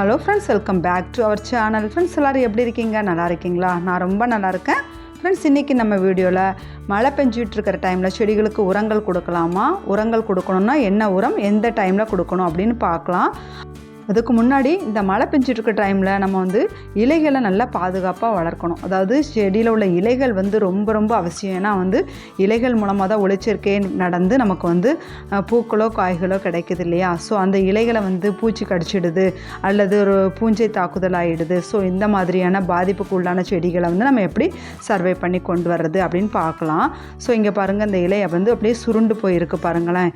Hello friends welcome back to our channel friends எல்லோரும் எப்படி இருக்கீங்க? நல்லா இருக்கீங்களா? நான் ரொம்ப நல்லா இருக்கேன். ஃப்ரெண்ட்ஸ் இன்றைக்கி நம்ம வீடியோவில் மழை பெஞ்சிட்டு இருக்கிற டைமில் செடிகளுக்கு உரங்கள் கொடுக்கலாமா? உரங்கள் கொடுக்கணுன்னா என்ன உரம்? எந்த டைமில் கொடுக்கணும்? அப்படின்னு பார்க்கலாம். அதுக்கு முன்னாடி இந்த மழை பெஞ்சிட்ருக்க டைமில் நம்ம வந்து இலைகளை நல்லா பாதுகாப்பாக வளர்க்கணும். அதாவது செடியில் உள்ள இலைகள் வந்து ரொம்ப ரொம்ப அவசியம். ஏன்னா வந்து இலைகள் மூலமாக தான் ஒளிச்சேர்க்கை நடந்து நமக்கு வந்து பூக்களோ காய்களோ கிடைக்குது இல்லையா? ஸோ அந்த இலைகளை வந்து பூச்சி கடிச்சிடுது அல்லது ஒரு பூஞ்சை தாக்குதல் ஆகிடுது ஸோ இந்த மாதிரியான பாதிப்புக்கு உள்ளான செடிகளை வந்து நம்ம எப்படி சர்வே பண்ணி கொண்டு வர்றது அப்படின்னு பார்க்கலாம். ஸோ இங்கே பாருங்கள் இந்த இலையை வந்து அப்படியே சுருண்டு போயிருக்கு பாருங்களேன்.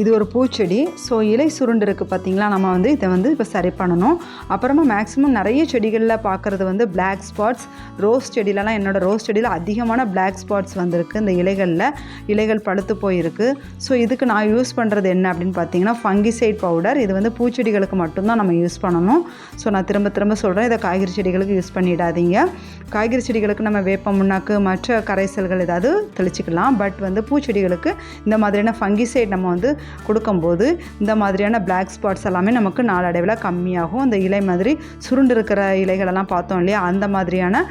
இது ஒரு பூச்செடி. ஸோ இலை சுருண்டு இருக்குது பார்த்தீங்களா நம்ம வந்து இதை வந்து இப்போ சரி பண்ணணும். அப்புறமா மேக்ஸிமம் நிறைய செடிகளில் பார்க்குறது வந்து பிளாக் ஸ்பாட்ஸ் ரோஸ் செடியிலலாம் என்னோடய ரோஸ் செடியில் அதிகமான பிளாக் ஸ்பாட்ஸ் வந்திருக்கு இந்த இலைகளில். இலைகள் பழுத்து போயிருக்கு. ஸோ இதுக்கு நான் யூஸ் பண்ணுறது என்ன அப்படின்னு பார்த்தீங்கன்னா ஃபங்கிசைட் பவுடர் இது வந்து பூச்செடிகளுக்கு மட்டும்தான் நம்ம யூஸ் பண்ணணும். ஸோ நான் திரும்ப திரும்ப சொல்கிறேன் இதை காய்கறி செடிகளுக்கு யூஸ் பண்ணிடாதீங்க. காய்கறி செடிகளுக்கு நம்ம வேப்ப முன்னாக்கு மற்ற கரைசல்கள் ஏதாவது தெளிச்சிக்கலாம். பட் வந்து பூச்செடிகளுக்கு இந்த மாதிரியான ஃபங்கிசைட் நம்ம வந்து கொடுக்கும்போது இந்த மாதிரியான பிளாக் ஸ்பாட்ஸ் எல்லாமே நமக்கு நாளடைவில் கம்மியாகும். அந்த இலை மாதிரி சுருண்டு இருக்கிற இலைகளெல்லாம் பார்த்தோம் இல்லையா? அந்த மாதிரியான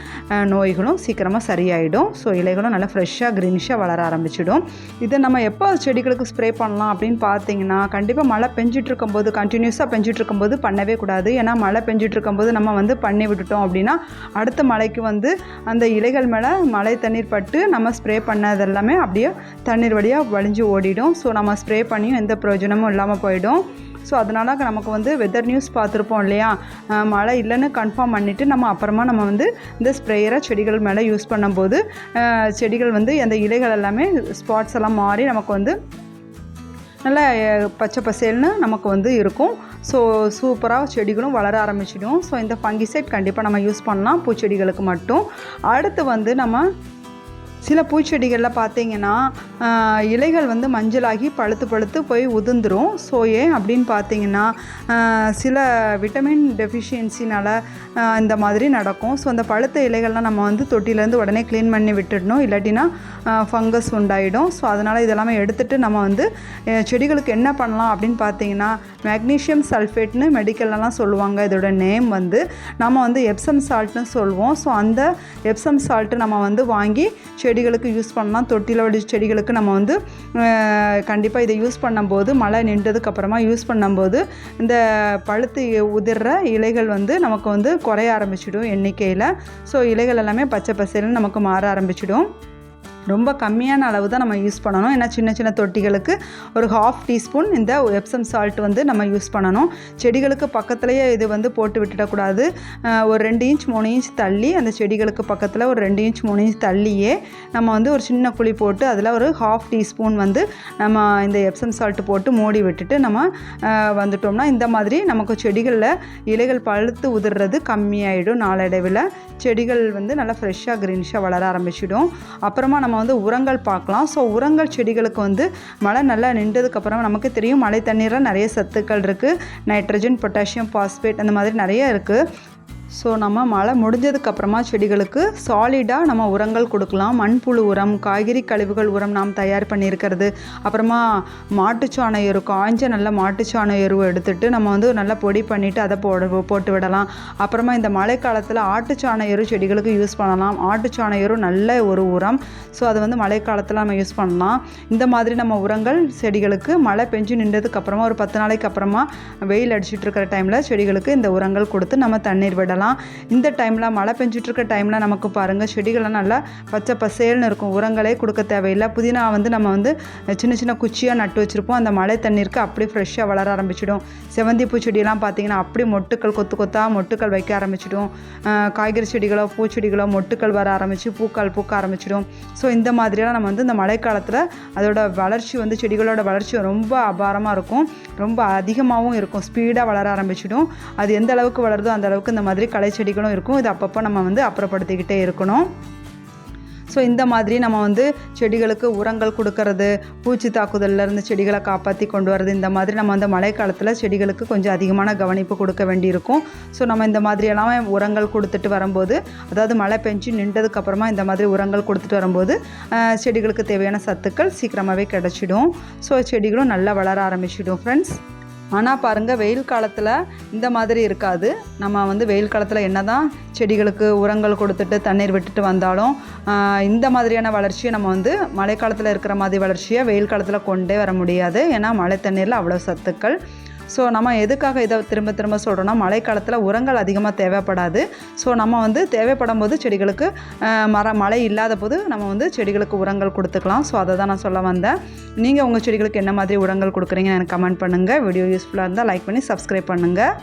நோய்களும் சீக்கிரமாக சரியாயிடும். ஸோ இலைகளும் நல்லா ஃப்ரெஷ்ஷாக க்ரீனிஷாக வளர ஆரம்பிச்சிடும். இதை நம்ம எப்போ செடிகளுக்கு ஸ்ப்ரே பண்ணலாம் அப்படின்னு பார்த்தீங்கன்னா கண்டிப்பாக மழை பெஞ்சிட்டு இருக்கும்போது கண்டினியூஸாக பெஞ்சிட்டு இருக்கும்போது பண்ணவே கூடாது. ஏன்னா மழை பெஞ்சிட்டு இருக்கும்போது நம்ம வந்து பண்ணி விட்டுட்டோம் அப்படின்னா அடுத்த மழைக்கு வந்து அந்த இலைகள் மேலே மழை தண்ணீர் பட்டு நம்ம ஸ்ப்ரே பண்ணது எல்லாமே அப்படியே தண்ணீர் வழியாக வழிஞ்சு ஓடிடும். ஸோ நம்ம ஸ்ப்ரே பண்ணியும் எந்த பிரயோஜனமும் இல்லாமல் போயிடும். ஸோ அதனால நமக்கு வந்து வெதர் நியூஸ் பார்த்துருப்போம் இல்லையா? மழை இல்லைன்னு கன்ஃபார்ம் பண்ணிவிட்டு நம்ம அப்புறமா நம்ம வந்து இந்த ஸ்ப்ரேயரை செடிகள் மேலே யூஸ் பண்ணும்போது செடிகள் வந்து அந்த இலைகள் எல்லாமே ஸ்பாட்ஸ் எல்லாம் மாறி நமக்கு வந்து நல்லா பச்சை பசேல்னு நமக்கு வந்து இருக்கும். ஸோ சூப்பராக செடிகளும் வளர ஆரம்பிச்சிடும். ஸோ இந்த ஃபங்கிசைட் கண்டிப்பாக நம்ம யூஸ் பண்ணலாம் பூச்செடிகளுக்கு மட்டும். அடுத்து வந்து நம்ம சில பூச்செடிகளில் பார்த்தீங்கன்னா இலைகள் வந்து மஞ்சளாகி பழுத்து பழுத்து போய் உதிர்ந்துரும். ஸோ ஏன் அப்படின்னு பார்த்தீங்கன்னா சில விட்டமின் டெஃபிஷியன்சினால் இந்த மாதிரி நடக்கும். ஸோ அந்த பழுத்த இலைகள்லாம் நம்ம வந்து தொட்டிலேருந்து உடனே க்ளீன் பண்ணி விட்டுடணும். இல்லாட்டினா ஃபங்கஸ் உண்டாயிடும். ஸோ அதனால் இதெல்லாமே எடுத்துகிட்டு நம்ம வந்து செடிகளுக்கு என்ன பண்ணலாம் அப்படின்னு பார்த்தீங்கன்னா மெக்னீஷியம் சல்ஃபேட்னு மெடிக்கல்லலாம் சொல்லுவாங்க. இதோட நேம் வந்து நம்ம வந்து எப்சம் சால்ட்னு சொல்லுவோம். ஸோ அந்த எப்சம் சால்ட்டு நம்ம வந்து வாங்கி செடிகளுக்கு யூஸ் பண்ணலாம். தொட்டியில் வடி செடிகளுக்கு நம்ம வந்து கண்டிப்பாக இதை யூஸ் பண்ணும்போது மழை நின்றதுக்கப்புறமா யூஸ் பண்ணும்போது இந்த பழுத்து உதிர்ற இலைகள் வந்து நமக்கு வந்து குறைய ஆரம்பிச்சிடும் எண்ணிக்கையில். ஸோ இலைகள் எல்லாமே பச்சை பசேல்னு நமக்கு மாற ஆரம்பிச்சிடும். ரொம்ப கம்மியான அளவு தான் நம்ம யூஸ் பண்ணணும். ஏன்னா சின்ன சின்ன தொட்டிகளுக்கு ஒரு ஹாஃப் டீஸ்பூன் இந்த எப்சம் சால்ட் வந்து நம்ம யூஸ் பண்ணணும். செடிகளுக்கு பக்கத்துலேயே இது வந்து போட்டு விட்டுடக்கூடாது. ஒரு ரெண்டு இன்ச் மூணு இன்ச் தள்ளி அந்த செடிகளுக்கு பக்கத்தில் ஒரு ரெண்டு இன்ச் மூணு இன்ச் தள்ளியே நம்ம வந்து ஒரு சின்ன குழி போட்டு அதில் ஒரு ஹாஃப் டீஸ்பூன் வந்து நம்ம இந்த எப்சம் சால்ட் போட்டு மூடி விட்டுட்டு நம்ம வந்துட்டோம்னா இந்த மாதிரி நமக்கு செடிகளில் இலைகள் பழுத்து உதிர்றது கம்மியாயிடும். நாளடைவில் செடிகள் வந்து நல்லா ஃப்ரெஷ்ஷாக க்ரீனிஷாக வளர ஆரம்பிச்சிடும். அப்புறமா நம்ம நம்ம வந்து உரங்கள் பார்க்கலாம். ஸோ உரங்கள் செடிகளுக்கு வந்து மழை நல்லா நின்றதுக்கப்புறம் நமக்கு தெரியும் மழை தண்ணீரில் நிறைய சத்துக்கள் இருக்குது நைட்ரஜன் பொட்டாசியம் பாஸ்பேட் அந்த மாதிரி நிறைய இருக்குது ஸோ நம்ம மழை முடிஞ்சதுக்கப்புறமா செடிகளுக்கு சாலிடாக நம்ம உரங்கள் கொடுக்கலாம். மண்புழு உரம் காய்கறி கழிவுகள் உரம் நாம் தயார் பண்ணியிருக்கிறது. அப்புறமா மாட்டுச்சாண எரு காய்ஞ்ச நல்ல மாட்டுச்சாண எருவை எடுத்துட்டு நம்ம வந்து நல்லா பொடி பண்ணிவிட்டு அதை போட போட்டு விடலாம். அப்புறமா இந்த மழைக்காலத்தில் ஆட்டுச்சாண எரு செடிகளுக்கு யூஸ் பண்ணலாம். ஆட்டுச்சாண எரு நல்ல ஒரு உரம். ஸோ அது வந்து மழைக்காலத்தில் நம்ம யூஸ் பண்ணலாம். இந்த மாதிரி நம்ம உரங்கள் செடிகளுக்கு மழை பெஞ்சு நின்றதுக்கப்புறமா ஒரு பத்து நாளைக்கு அப்புறமா வெயில் அடிச்சிட்டு இருக்கிற டைமில் செடிகளுக்கு இந்த உரங்கள் கொடுத்து நம்ம தண்ணீர் விடலாம். இந்த டைமில் மழை பெஞ்சிட்ருக்க டைமில் நமக்கு பாருங்கள் செடிகள்லாம் நல்லா பச்சை பசேல்னு இருக்கும். உரங்களே கொடுக்க தேவையில்லை. புதினா வந்து நம்ம வந்து சின்ன சின்ன குச்சியாக நட்டு வச்சுருப்போம். அந்த மழை தண்ணீருக்கு அப்படியே ஃப்ரெஷ்ஷாக வளர ஆரம்பிச்சிடும். செவந்திப்பூ பூச்செடியெல்லாம் பார்த்தீங்கன்னா அப்படி மொட்டுக்கள் கொத்து கொத்தாக மொட்டுக்கள் வைக்க ஆரம்பிச்சிடும். காய்கறி செடிகளோ பூச்செடிகளோ மொட்டுக்கள் வர ஆரம்பித்து பூக்கள் பூக்க ஆரம்பிச்சிடும். ஸோ இந்த மாதிரியெல்லாம் நம்ம வந்து இந்த மழைக்காலத்தில் அதோட வளர்ச்சி வந்து செடிகளோட வளர்ச்சி ரொம்ப அபாரமாக இருக்கும். ரொம்ப அதிகமாகவும் இருக்கும். ஸ்பீடாக வளர ஆரம்பிச்சிடும். அது எந்த அளவுக்கு வளருதோ அந்த அளவுக்கு இந்த மாதிரி களை செடிகளும் இருக்கும். இது அப்பப்போ நம்ம வந்து அப்புறப்படுத்திக்கிட்டே இருக்கணும். ஸோ இந்த மாதிரி நம்ம வந்து செடிகளுக்கு உரங்கள் கொடுக்கறது பூச்சி தாக்குதல்லேருந்து செடிகளை காப்பாற்றி கொண்டு வரது இந்த மாதிரி நம்ம வந்து மழைக்காலத்தில் செடிகளுக்கு கொஞ்சம் அதிகமான கவனிப்பு கொடுக்க வேண்டியிருக்கும். ஸோ நம்ம இந்த மாதிரியெல்லாம் உரங்கள் கொடுத்துட்டு வரும்போது அதாவது மழை பெஞ்சு நின்றதுக்கப்புறமா இந்த மாதிரி உரங்கள் கொடுத்துட்டு வரும்போது செடிகளுக்கு தேவையான சத்துக்கள் சீக்கிரமாகவே கிடச்சிடும். ஸோ செடிகளும் நல்லா வளர ஆரம்பிச்சிடும் ஃப்ரெண்ட்ஸ் ஆனால் பாருங்கள் வெயில் காலத்தில் இந்த மாதிரி இருக்காது. நம்ம வந்து வெயில் காலத்தில் என்ன தான் செடிகளுக்கு உரங்கள் கொடுத்துட்டு தண்ணீர் விட்டுட்டு வந்தாலும் இந்த மாதிரியான வளர்ச்சியை நம்ம வந்து மழைக்காலத்தில் இருக்கிற மாதிரி வளர்ச்சியை வெயில் காலத்தில் கொண்டே வர முடியாது. ஏன்னா மழை தண்ணீரில் அவ்வளோ சத்துக்கள். ஸோ நம்ம எதுக்காக இதை திரும்ப திரும்ப சொல்கிறோன்னா மழைக்காலத்தில் உரங்கள் அதிகமாக தேவைப்படாது. ஸோ நம்ம வந்து தேவைப்படும் போது செடிகளுக்கு மர மழை இல்லாத போது நம்ம வந்து செடிகளுக்கு உரங்கள் கொடுத்துக்கலாம். ஸோ அதை தான் நான் சொல்ல வந்தேன். நீங்கள் உங்கள் செடிகளுக்கு என்ன மாதிரி உரங்கள் கொடுக்குறீங்கன்னு எனக்கு கமெண்ட் பண்ணுங்கள் வீடியோ யூஸ்ஃபுல்லாக இருந்தால் லைக் பண்ணி சப்ஸ்கிரைப் பண்ணுங்கள்